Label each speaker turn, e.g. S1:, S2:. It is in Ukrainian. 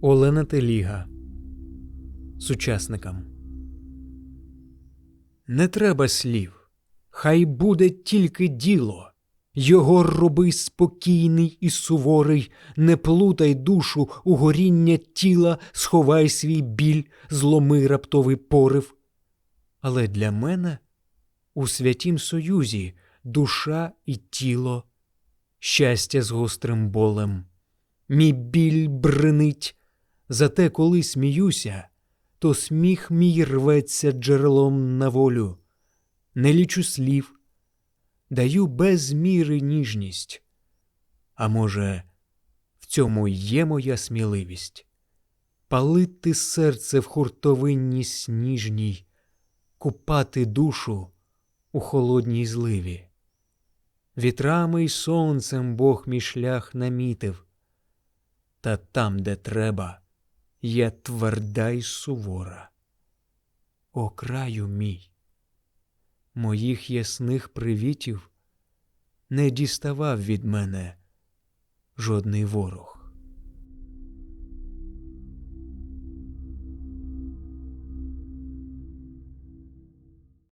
S1: Олена Теліга Сучасникам Не треба слів, хай буде тільки діло. Його роби спокійний і суворий, не плутай душу у горіння тіла, сховай свій біль, зломи раптовий порив. Але для мене у святім союзі душа і тіло, щастя з гострим болем. Мій біль бренить, зате коли сміюся, то сміх мій рветься джерелом на волю. Не лічу слів, даю без міри ніжність. А може, в цьому є моя сміливість палити серце в хуртовинні сніжній, купати душу у холодній зливі. Вітрами й сонцем Бог мій шлях намітив, та там, де треба, я тверда й сувора. О краю мій, моїх ясних привітів не діставав від мене жодний ворог.